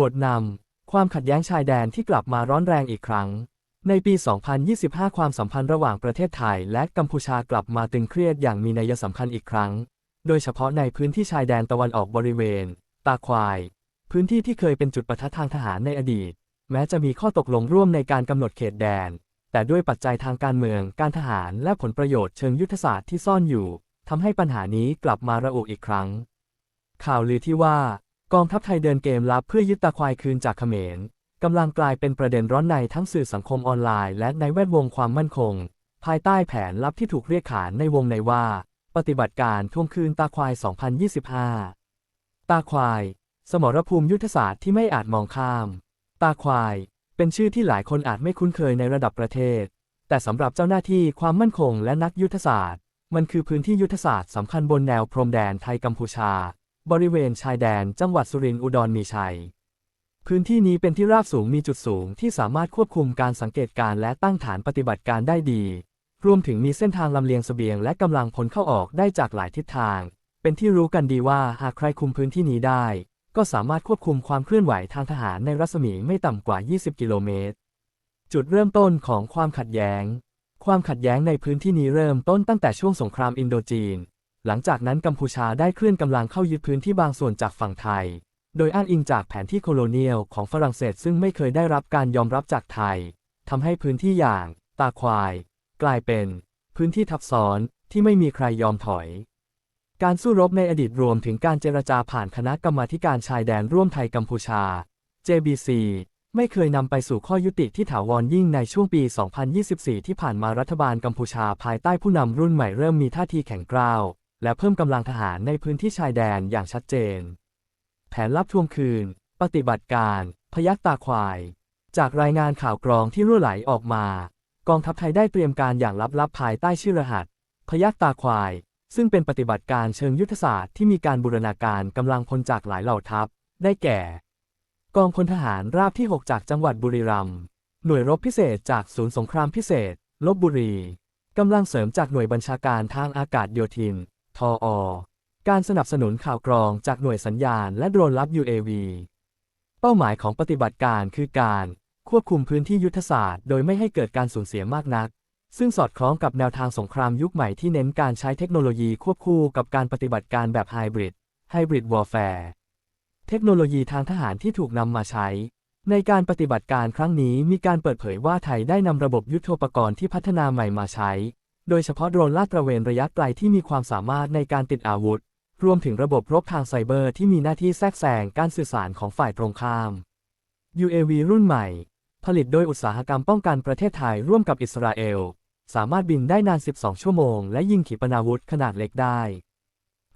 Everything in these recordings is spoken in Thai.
บทนำ ความขัดแย้งชายแดนที่กลับมาร้อนแรงอีกครั้ง ในปี 2025 ความสัมพันธ์ระหว่างประเทศไทยและกัมพูชากลับมาตึงเครียดอย่างมีนัยสำคัญอีกครั้ง โดยเฉพาะในพื้นที่ชายแดนตะวันออกบริเวณ ตาควาย พื้นที่ที่เคยเป็นจุดปะทะทางทหารในอดีต แม้จะมีข้อตกลงร่วมในการกำหนดเขตแดน แต่ด้วยปัจจัยทางการเมือง การทหาร และผลประโยชน์เชิงยุทธศาสตร์ที่ซ่อนอยู่ทำให้ปัญหานี้กลับมาระอุอีกครั้ง ข่าวลือที่ว่า กองทัพไทยเดินเกมลับเพื่อยึดตาควายคืนจากเขมรกำลังกลายเป็นประเด็นร้อนในทั้งสื่อสังคมออนไลน์และในแวดวงความมั่นคง ภายใต้แผนลับที่ถูกเรียกขานในวงในว่า ปฏิบัติการทวงคืนตาควาย 2025 ตาควาย สมรภูมิยุทธศาสตร์ที่ไม่อาจมองข้าม ตาควาย เป็นชื่อที่หลายคนอาจไม่คุ้นเคยในระดับประเทศ แต่สำหรับเจ้าหน้าที่ความมั่นคงและนักยุทธศาสตร์ มันคือพื้นที่ยุทธศาสตร์สำคัญบนแนวพรมแดนไทยกัมพูชา บริเวณชายแดนจังหวัดสุรินทร์อุดรมีชัย พื้นที่นี้เป็นที่ราบสูงมีจุดสูงที่สามารถควบคุมการสังเกตการณ์และตั้งฐานปฏิบัติการได้ดี รวมถึงมีเส้นทางลำเลียงเสบียงและกำลังพลเข้าออกได้จากหลายทิศทาง เป็นที่รู้กันดีว่าหากใครคุมพื้นที่นี้ได้ ก็สามารถควบคุมความเคลื่อนไหวทางทหารในรัศมีไม่ต่ำกว่า 20 กิโลเมตร จุดเริ่มต้นของความขัดแย้ง ความขัดแย้งในพื้นที่นี้เริ่มต้นตั้งแต่ช่วงสงครามอินโดจีน หลังจากนั้นกัมพูชาได้เคลื่อนกำลังเข้ายึดพื้นที่บางส่วนจากฝั่งไทย โดยอ้างอิงจากแผนที่โคโลเนียลของฝรั่งเศสซึ่งไม่เคยได้รับการยอมรับจากไทย ทำให้พื้นที่อย่าง ตาควาย กลายเป็น พื้นที่ทับซ้อนที่ไม่มีใครยอมถอย การสู้รบในอดีตรวมถึงการเจรจาผ่านคณะกรรมาการชายแดนร่วมไทยกัมพูชา JBC ไม่เคยนำไปสู่ข้อยุติที่ถาวรยิ่งในช่วงปี 2024 ที่ผ่านมารัฐบาลกัมพูชาภายใต้ผู้นำรุ่นใหม่เริ่มมีท่าทีแข็งกร้าว และเพิ่มกำลังทหารในพื้นที่ชายแดนอย่างชัดเจน แผนลับทวงคืน ปฏิบัติการ พยักตาควาย จากรายงานข่าวกรองที่รั่วไหลออกมา กองทัพไทยได้เตรียมการอย่างลับๆภายใต้ชื่อรหัส พยักตาควาย ซึ่งเป็นปฏิบัติการเชิงยุทธศาสตร์ที่มีการบูรณาการกำลังพลจากหลายเหล่าทัพ ได้แก่ กองพลทหารราบที่ 6 จากจังหวัดบุรีรัมย์หน่วยรบพิเศษจากศูนย์สงครามพิเศษลบบุรีกำลังเสริมจากหน่วยบัญชาการทางอากาศโยธิน ทออการสนับสนุนข่าวกรองจากหน่วยสัญญาณและโดรนลับ UAV เป้าหมายของปฏิบัติการคือการควบคุมพื้นที่ยุทธศาสตร์ โดยไม่ให้เกิดการสูญเสียมากนัก ซึ่งสอดคล้องกับแนวทางสงครามยุคใหม่ที่เน้นการใช้เทคโนโลยีควบคู่กับการปฏิบัติการแบบไฮบริดไฮบริดวอร์แฟร์เทคโนโลยีทางทหารที่ถูกนำมาใช้ ในการปฏิบัติการครั้งนี้มีการเปิดเผยว่าไทยได้นำระบบยุทโธปกรณ์ที่พัฒนาใหม่มาใช้ โดยเฉพาะโดรนลาดตระเวนระยะไกลที่มีความสามารถในการติดอาวุธ รวมถึงระบบรบทางไซเบอร์ที่มีหน้าที่แทรกแซงการสื่อสารของฝ่ายตรงข้าม UAV รุ่นใหม่ ผลิตโดยอุตสาหกรรมป้องกันประเทศไทยร่วมกับอิสราเอล สามารถบินได้นาน 12 ชั่วโมง และยิงขีปนาวุธขนาดเล็กได้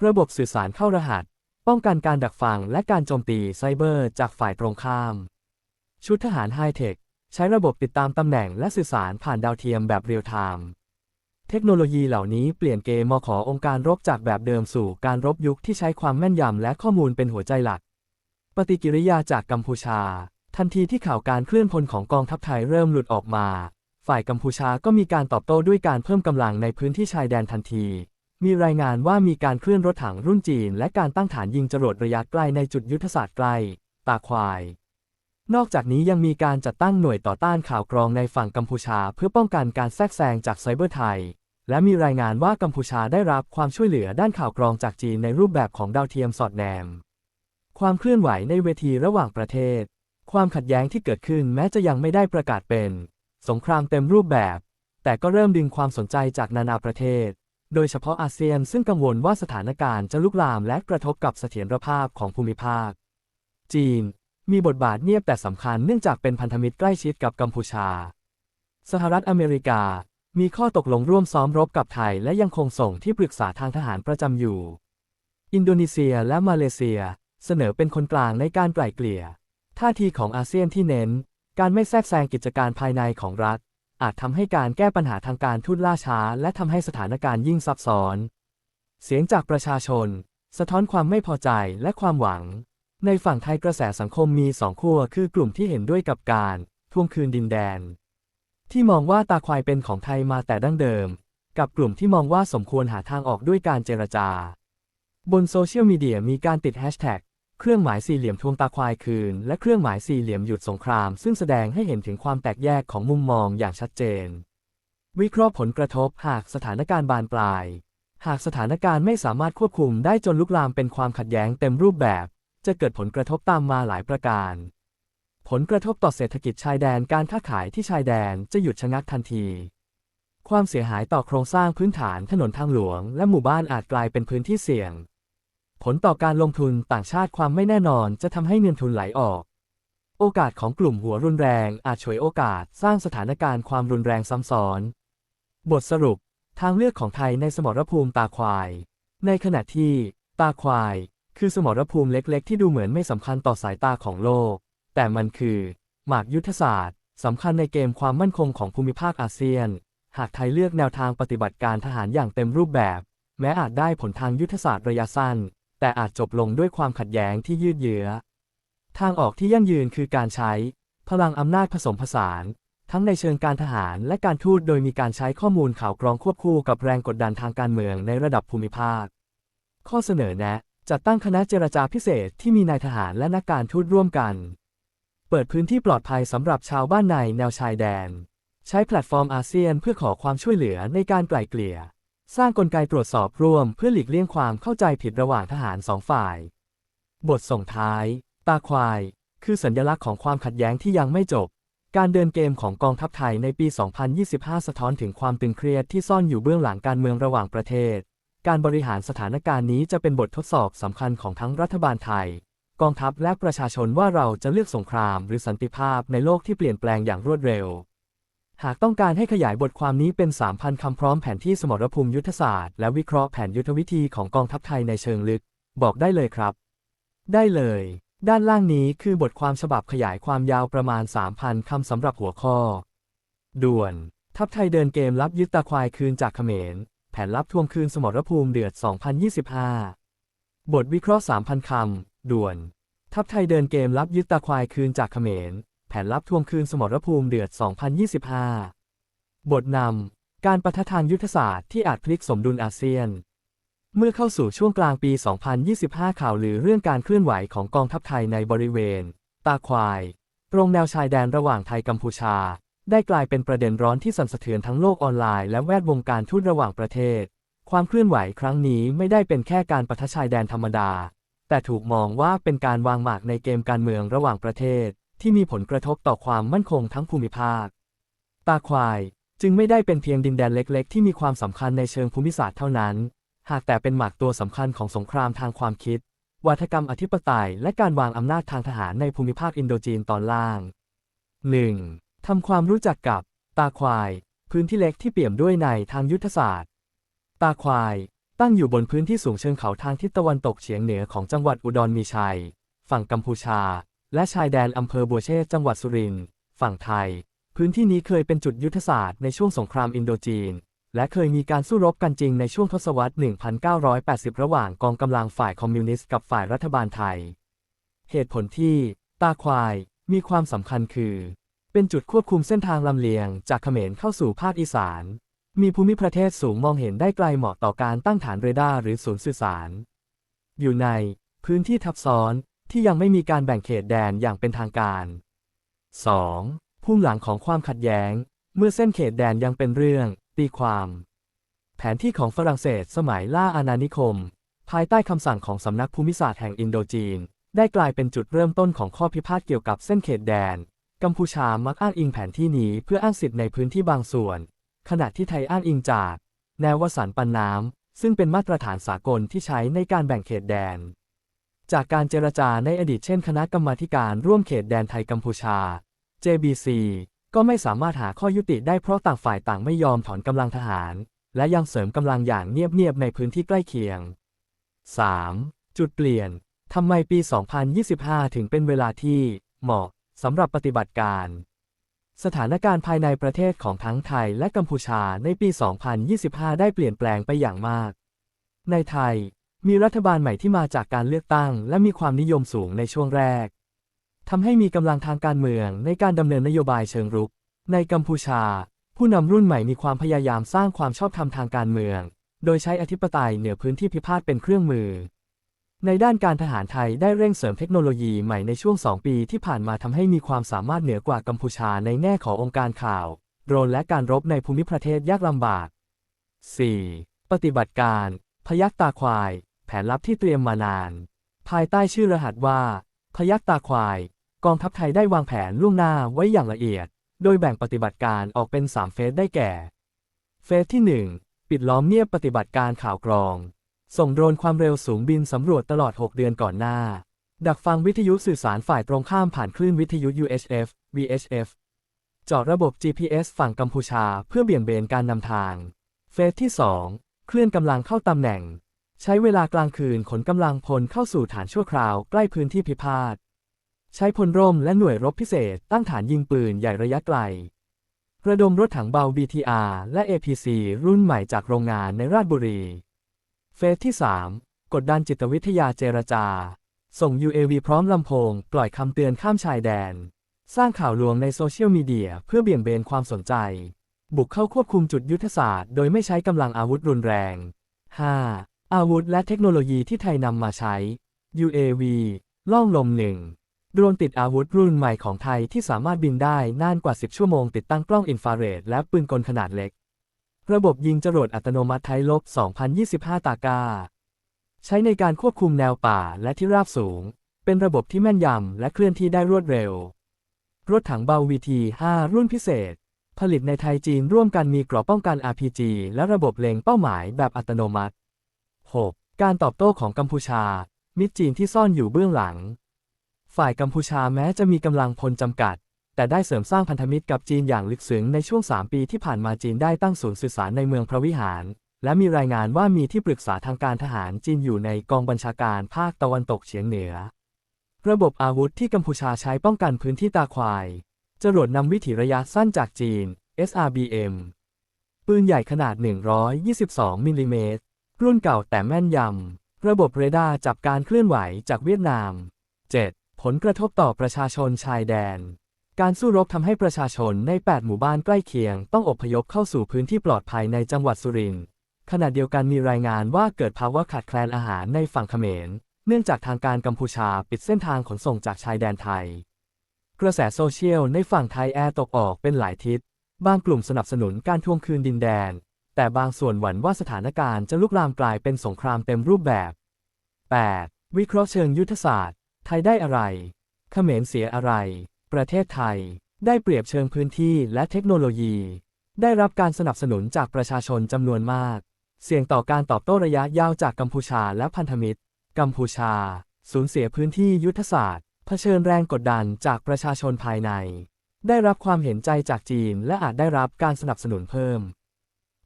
ระบบสื่อสารเข้ารหัส ป้องกันการดักฟังและการโจมตีไซเบอร์จากฝ่ายตรงข้าม ชุดทหารไฮเทคใช้ระบบติดตามตำแหน่งและสื่อสารผ่านดาวเทียมแบบเรียลไทม์ เทคโนโลยีเหล่านี้เปลี่ยนเกมมขอองค์การรบจากแบบเดิมสู่การรบยุคที่ใช้ความแม่นยำและข้อมูลเป็นหัวใจหลัก ปฏิกิริยาจากกัมพูชา ทันทีที่ข่าวการเคลื่อนพลของกองทัพไทยเริ่มหลุดออกมา ฝ่ายกัมพูชาก็มีการตอบโต้ด้วยการเพิ่มกำลังในพื้นที่ชายแดนทันที มีรายงานว่ามีการเคลื่อนรถถังรุ่นจีน และการตั้งฐานยิงจรวดระยะไกลในจุดยุทธศาสตร์ใกล้ตาควายนอกจากนี้ยังมีการจัดตั้งหน่วยต่อต้านข่าวกรองในฝั่งกัมพูชา เพื่อป้องกันการแทรกแซงจากไซเบอร์ไทย และมีรายงานว่ากัมพูชาได้รับความช่วยเหลือด้านข่าวกรองจากจีนในรูปแบบของดาวเทียมสอดแนม ความเคลื่อนไหวในเวทีระหว่างประเทศ ความขัดแย้งที่เกิดขึ้นแม้จะยังไม่ได้ประกาศเป็น สงครามเต็มรูปแบบ แต่ก็เริ่มดึงความสนใจจากนานาประเทศ โดยเฉพาะอาเซียนซึ่งกังวลว่าสถานการณ์จะลุกลามและกระทบกับเสถียรภาพของภูมิภาค จีน มีบทบาทเงียบแต่สำคัญเนื่องจากเป็นพันธมิตรใกล้ชิดกับกัมพูชา สหรัฐอเมริกา มีข้อตกลงร่วมซ้อมรบกับไทยและยังคงส่งที่ปรึกษาทางทหารประจำอยู่ อินโดนีเซียและมาเลเซียเสนอเป็นคนกลางในการไกล่เกลี่ย ท่าทีของอาเซียนที่เน้น การไม่แทรกแซงกิจการภายในของรัฐ อาจทำให้การแก้ปัญหาทางการทูตล่าช้า และทำให้สถานการณ์ยิ่งซับซ้อน เสียงจากประชาชน สะท้อนความไม่พอใจและความหวัง ในฝั่งไทยกระแสสังคมมีสองขั้วคือกลุ่มที่เห็นด้วยกับการทวงคืนดินแดน ที่มองว่าตาควายเป็นของไทยมาแต่ดั้งเดิม กับกลุ่มที่มองว่าสมควรหาทางออกด้วยการเจรจา บนโซเชียลมีเดียมีการติดแฮชแท็กเครื่องหมายสี่เหลี่ยมทวงตาควายคืน และเครื่องหมายสี่เหลี่ยมหยุดสงคราม ซึ่งแสดงให้เห็นถึงความแตกแยกของมุมมองอย่างชัดเจน วิเคราะห์ผลกระทบหากสถานการณ์บานปลาย หากสถานการณ์ไม่สามารถควบคุมได้จนลุกลามเป็นความขัดแย้งเต็มรูปแบบ จะเกิดผลกระทบตามมาหลายประการ ผลกระทบต่อเศรษฐกิจชายแดนการค้าขายที่ชายแดนจะหยุดชะงักทันที ความเสียหายต่อโครงสร้างพื้นฐานถนนทางหลวง และหมู่บ้านอาจกลายเป็นพื้นที่เสี่ยง ผลต่อการลงทุนต่างชาติความไม่แน่นอนจะทำให้เงินทุนไหลออก โอกาสของกลุ่มหัวรุนแรงอาจฉวยโอกาสสร้างสถานการณ์ความรุนแรงซ้ำซ้อน บทสรุป ทางเลือกของไทยในสมรภูมิตาควาย ในขณะที่ ตาควาย คือสมรภูมิเล็ก ๆ ที่ดูเหมือนไม่สำคัญต่อสายตาของโลก แต่มันคือหมากยุทธศาสตร์สำคัญในเกมความมั่นคงของภูมิภาคอาเซียน หากไทยเลือกแนวทางปฏิบัติการทหารอย่างเต็มรูปแบบ แม้อาจได้ผลทางยุทธศาสตร์ระยะสั้น แต่อาจจบลงด้วยความขัดแย้งที่ยืดเยื้อ ทางออกที่ยั่งยืนคือการใช้ พลังอำนาจผสมผสาน ทั้งในเชิงการทหารและการทูตโดยมีการใช้ข้อมูลข่าวกรองควบคู่กับแรงกดดันทางการเมืองในระดับภูมิภาค ข้อเสนอแนะจัดตั้งคณะเจรจาพิเศษที่มีนายทหารและนักการทูตร่วมกัน เปิดพื้นที่ปลอดภัยสำหรับชาวบ้านในแนวชายแดน ใช้แพลตฟอร์มอาเซียนเพื่อขอความช่วยเหลือในการไกล่เกลี่ย สร้างกลไกตรวจสอบร่วมเพื่อหลีกเลี่ยงความเข้าใจผิดระหว่างทหารสองฝ่าย บทส่งท้าย ตาควาย คือสัญลักษณ์ของความขัดแย้งที่ยังไม่จบ การเดินเกมของกองทัพไทยในปี 2025 สะท้อนถึงความตึงเครียดที่ซ่อนอยู่เบื้องหลังการเมืองระหว่างประเทศ การบริหารสถานการณ์นี้จะเป็นบททดสอบสำคัญของทั้งรัฐบาลไทย กองทัพและประชาชนว่าเราจะเลือกสงครามหรือสันติภาพในโลกที่เปลี่ยนแปลงอย่างรวดเร็ว หากต้องการให้ขยายบทความนี้เป็น 3,000 คำพร้อมแผนที่สมรภูมิยุทธศาสตร์และวิเคราะห์แผนยุทธวิธีของกองทัพไทยในเชิงลึก บอกได้เลยครับ ได้เลย ด้านล่างนี้คือบทความฉบับขยายความยาวประมาณ 3,000 คำสำหรับหัวข้อ ด่วน ทัพไทยเดินเกมรับยึดตาควายคืนจากเขมร แผนลับทวงคืนสมรภูมิเดือด 2025 บทวิเคราะห์ 3,000 คำ ด่วน ทัพไทยเดินเกมรับยึดตาควายคืนจากเขมร แผนลับทวงคืนสมรภูมิเดือด 2025 บทนำ การประทะทางยุทธศาสตร์ที่อาจพลิกสมดุลอาเซียน เมื่อเข้าสู่ช่วงกลางปี 2025 ข่าวลือเรื่องการเคลื่อนไหวของกองทัพไทยในบริเวณ ตาควาย ตรงแนวชายแดนระหว่างไทยกัมพูชา ได้กลายเป็นประเด็นร้อนที่สั่นสะเทือนทั้งโลกออนไลน์และแวดวงการทูตระหว่างประเทศ ความเคลื่อนไหวครั้งนี้ไม่ได้เป็นแค่การประทะชายแดนธรรมดา แต่ถูกมองว่าเป็นการวางหมากในเกมการเมืองระหว่างประเทศ ที่มีผลกระทบต่อความมั่นคงทั้งภูมิภาคตาควายจึงไม่ได้เป็นเพียงดินแดนเล็ก ๆ ที่มีความสำคัญในเชิงภูมิศาสตร์เท่านั้น หากแต่เป็นหมากตัวสำคัญของสงครามทางความคิด วัฒกรรมอธิปไตย และการวางอำนาจทางทหารในภูมิภาคอินโดจีนตอนล่าง 1. ทำความรู้จักกับตาควาย พื้นที่เล็กที่เปี่ยมด้วยในทางยุทธศาสตร์ตาควาย ตั้งอยู่บนพื้นที่สูงเชิงเขาทางทิศตะวันตกเฉียงเหนือของจังหวัดอุดรมีชัย ฝั่งกัมพูชา และชายแดนอำเภอบัวเชษจังหวัดสุรินทร์ฝั่งไทย พื้นที่นี้เคยเป็นจุดยุทธศาสตร์ในช่วงสงครามอินโดจีน และเคยมีการสู้รบกันจริงในช่วงทศวรรษ 1980 ระหว่างกองกำลังฝ่ายคอมมิวนิสต์กับฝ่ายรัฐบาลไทย เหตุผลที่ ตาควายมีความสำคัญคือ เป็นจุดควบคุมเส้นทางลำเลียงจากเขมรเข้าสู่ภาคอีสาน มีภูมิประเทศสูงมองเห็นได้ไกลเหมาะต่อการตั้งฐานเรดาร์หรือศูนย์สื่อสาร อยู่ในพื้นที่ทับซ้อนที่ยังไม่มีการแบ่งเขตแดนอย่างเป็นทางการ 2. ภูมิหลังของความขัดแย้ง เมื่อเส้นเขตแดนยังเป็นเรื่อง ตีความ แผนที่ของฝรั่งเศสสมัยล่าอาณานิคม ภายใต้คำสั่งของสำนักภูมิศาสตร์แห่งอินโดจีน ได้กลายเป็นจุดเริ่มต้นของข้อพิพาทเกี่ยวกับเส้นเขตแดน กัมพูชามักอ้างอิงแผนที่นี้เพื่ออ้างสิทธิ์ในพื้นที่บางส่วน ขณะที่ไทยอ้างอิงจาก แนววสันปันน้ำ ซึ่งเป็นมาตรฐานสากลที่ใช้ในการแบ่งเขตแดน จากการเจรจาในอดีตเช่นคณะกรรมาการร่วมเขตแดนไทยกัมพูชา JBC ก็ไม่สามารถหาข้อยุติได้เพราะต่างฝ่ายต่างไม่ยอมถอนกำลังทหาร และยังเสริมกำลังอย่างเงียบๆในพื้นที่ใกล้เคียง 3. จุดเปลี่ยนทำไมปี 2025 ถึงเป็นเวลาที่เหมาะสำหรับปฏิบัติการ สถานการณ์ภายในประเทศของทั้งไทยและกัมพูชาในปี 2025 ได้เปลี่ยนแปลงไปอย่างมาก ในไทย มีรัฐบาลใหม่ที่มาจากการเลือกตั้ง และมีความนิยมสูงในช่วงแรก ทำให้มีกำลังทางการเมืองในการดำเนินนโยบายเชิงรุก ในกัมพูชา ผู้นำรุ่นใหม่มีความพยายามสร้างความชอบธรรมทางการเมือง โดยใช้อธิปไตยเหนือพื้นที่พิพาทเป็นเครื่องมือ ในด้านการทหารไทยได้เร่งเสริมเทคโนโลยีใหม่ในช่วง 2 ปีที่ผ่านมาทำให้มีความสามารถเหนือกว่ากัมพูชาในแง่ขององค์การข่าว โดรนและการรบในภูมิประเทศยากลำบาก 4. ปฏิบัติการ พยักตาควาย แผนลับที่เตรียมมานาน ภายใต้ชื่อรหัสว่า พยักตาควาย กองทัพไทยได้วางแผนล่วงหน้าไว้อย่างละเอียด โดยแบ่งปฏิบัติการออกเป็น 3 เฟสได้แก่ เฟสที่ 1 ปิดล้อมเงียบปฏิบัติการข่าวกรอง ส่งโดรนความเร็วสูงบินสำรวจตลอด 6 เดือนก่อนหน้า ดักฟังวิทยุสื่อสารฝ่ายตรงข้ามผ่านคลื่นวิทยุ UHF VHF จาะระบบ GPS ฝั่งกัมพูชาเพื่อเบี่ยงเบนการนำทาง เฟสที่ 2 เคลื่อนกำลังเข้าตำแหน่ง ใช้เวลากลางคืนขนกำลังพลเข้าสู่ฐานชั่วคราวใกล้พื้นที่พิพาท ใช้พลร่มและหน่วยรบพิเศษตั้งฐานยิงปืนใหญ่ระยะไกล ระดมรถถังเบา BTR และ APC รุ่นใหม่จากโรงงานในราชบุรี เฟสที่ 3 กดดันจิตวิทยาเจรจา ส่ง UAV พร้อมลำโพง ปล่อยคำเตือนข้ามชายแดน สร้างข่าวลวงในโซเชียลมีเดียเพื่อเบี่ยงเบนความสนใจ บุกเข้าควบคุมจุดยุทธศาสตร์โดยไม่ใช้กำลังอาวุธรุนแรง 5. อาวุธและเทคโนโลยีที่ไทยนำมาใช้ UAV ล่องลมหนึ่งโดรนติดอาวุธรุ่นใหม่ของไทยที่สามารถบินได้นานกว่า 10 ชั่วโมงติดตั้งกล้องอินฟราเรดและปืนกลขนาดเล็ก ระบบยิงจรวดอัตโนมัติไทยลบ 2025 ตากา ใช้ในการควบคุมแนวป่าและที่ราบสูง เป็นระบบที่แม่นยำและเคลื่อนที่ได้รวดเร็ว รถถังเบา VT5 รุ่นพิเศษ ผลิตในไทยจีนร่วมกันมีกรอบป้องกัน RPG และระบบเล็งเป้าหมายแบบอัตโนมัติ 6. การตอบโต้ของกัมพูชา มิตรจีนที่ซ่อนอยู่เบื้องหลัง ฝ่ายกัมพูชาแม้จะมีกำลังพลจำกัด แต่ได้เสริมสร้างพันธมิตรกับจีนอย่างลึกซึ้งในช่วง 3 ปีที่ผ่านมาจีนได้ตั้งศูนย์สื่อสารในเมืองพระวิหาร และมีรายงานว่ามีที่ปรึกษาทางการทหารจีนอยู่ในกองบัญชาการภาคตะวันตกเฉียงเหนือ ระบบอาวุธที่กัมพูชาใช้ป้องกันพื้นที่ตาควาย จรวดนำวิถีระยะสั้นจากจีน SRBM ปืนใหญ่ขนาด 122 มิลลิเมตร รุ่นเก่าแต่แม่นยำ ระบบเรดาร์จับการเคลื่อนไหวจากเวียดนาม 7. ผลกระทบต่อประชาชนชายแดน การสู้รบทำให้ประชาชนใน 8 หมู่บ้านใกล้เคียง ต้องอพยพเข้าสู่พื้นที่ปลอดภัยในจังหวัดสุรินทร์ขณะเดียวกันมีรายงานว่าเกิดภาวะขาดแคลนอาหารในฝั่งเขมร เนื่องจากทางการกัมพูชาปิดเส้นทางขนส่งจากชายแดนไทย กระแสโซเชียลในฝั่งไทยแอร์ตกออกเป็นหลายทิศ บางกลุ่มสนับสนุนการทวงคืนดินแดน แต่บางส่วนหวั่นว่าสถานการณ์จะลุกลามกลายเป็นสงครามเต็มรูปแบบ 8. วิเคราะห์เชิงยุทธศาสตร์ ไทยได้อะไร เขมรเสียอะไร ประเทศไทย ได้เปรียบเชิงพื้นที่และเทคโนโลยี ได้รับการสนับสนุนจากประชาชนจำนวนมาก เสี่ยงต่อการตอบโต้ระยะยาวจากกัมพูชาและพันธมิตร กัมพูชา สูญเสียพื้นที่ยุทธศาสตร์เผชิญแรงกดดันจากประชาชนภายใน ได้รับความเห็นใจจากจีนและอาจได้รับการสนับสนุนเพิ่ม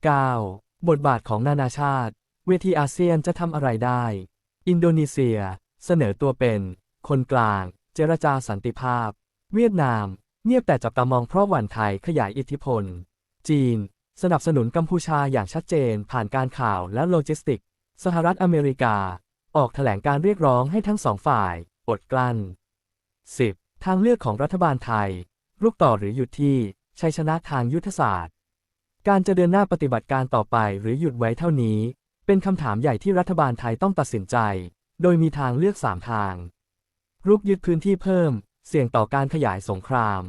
9. บทบาทของนานาชาติ เวทีอาเซียนจะทำอะไรได้ อินโดนีเซีย เสนอตัวเป็น คนกลาง เจรจาสันติภาพ เวียดนาม เงียบแต่จับตามองเพราะหวั่นไทยขยายอิทธิพล จีน สนับสนุนกัมพูชาอย่างชัดเจนผ่านการข่าวและโลจิสติก สหรัฐอเมริกา ออกแถลงการเรียกร้องให้ทั้งสองฝ่าย อดกลั้น 10. ทางเลือกของรัฐบาลไทยลุกต่อหรือหยุดที่ชัยชนะทางยุทธศาสตร์ การจะเดินหน้าปฏิบัติการต่อไปหรือหยุดไว้เท่านี้ เป็นคำถามใหญ่ที่รัฐบาลไทยต้องตัดสินใจ โดยมีทางเลือก 3 ทาง รุกยึดพื้นที่เพิ่ม เสี่ยงต่อการขยายสงคราม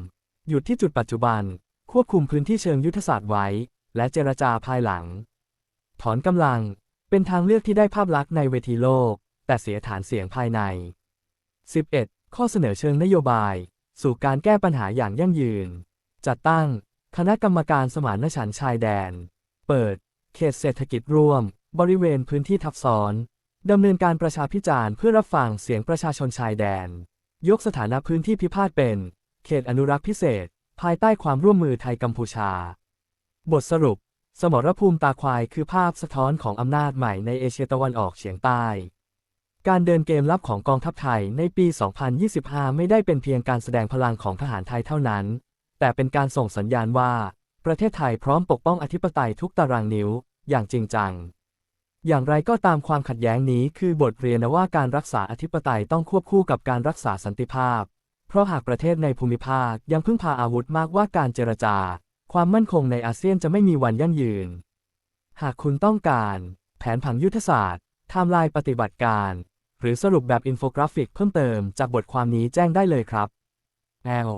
หยุดที่จุดปัจจุบัน ควบคุมพื้นที่เชิงยุทธศาสตร์ไว้ และเจรจาภายหลัง ถอนกำลังเป็นทางเลือกที่ได้ภาพลักษณ์ในเวทีโลก แต่เสียฐานเสียงภายใน 11. ข้อเสนอเชิงนโยบาย สู่การแก้ปัญหาอย่างยั่งยืน จัดตั้ง คณะกรรมการสมานฉันท์ชายแดน เปิด เขตเศรษฐกิจร่วม บริเวณพื้นที่ทับซ้อนดำเนินการประชาพิจารณ์เพื่อรับฟังเสียงประชาชนชายแดน ยกสถานะพื้นที่พิพาทเป็น เขตอนุรักษ์พิเศษ ภายใต้ความร่วมมือไทยกัมพูชา บทสรุป สมรภูมิตาควายคือภาพสะท้อนของอำนาจใหม่ในเอเชียตะวันออกเฉียงใต้ การเดินเกมลับของกองทัพไทยในปี 2025 ไม่ได้เป็นเพียงการแสดงพลังของทหารไทยเท่านั้น แต่เป็นการส่งสัญญาณว่า ประเทศไทยพร้อมปกป้องอธิปไตยทุกตารางนิ้ว อย่างจริงจัง อย่างไรก็ตามความขัดแย้งนี้คือบทเรียนว่าการรักษาอธิปไตยต้องควบคู่กับการรักษาสันติภาพ เพราะหากประเทศในภูมิภาคยังพึ่งพาอาวุธมากว่าการเจรจา ความมั่นคงในอาเซียนจะไม่มีวันยั่งยืน หากคุณต้องการ แผนผังยุทธศาสตร์ไทม์ไลน์ปฏิบัติการ หรือสรุปแบบอินโฟกราฟิกเพิ่มเติมจากบทความนี้แจ้งได้เลยครับ L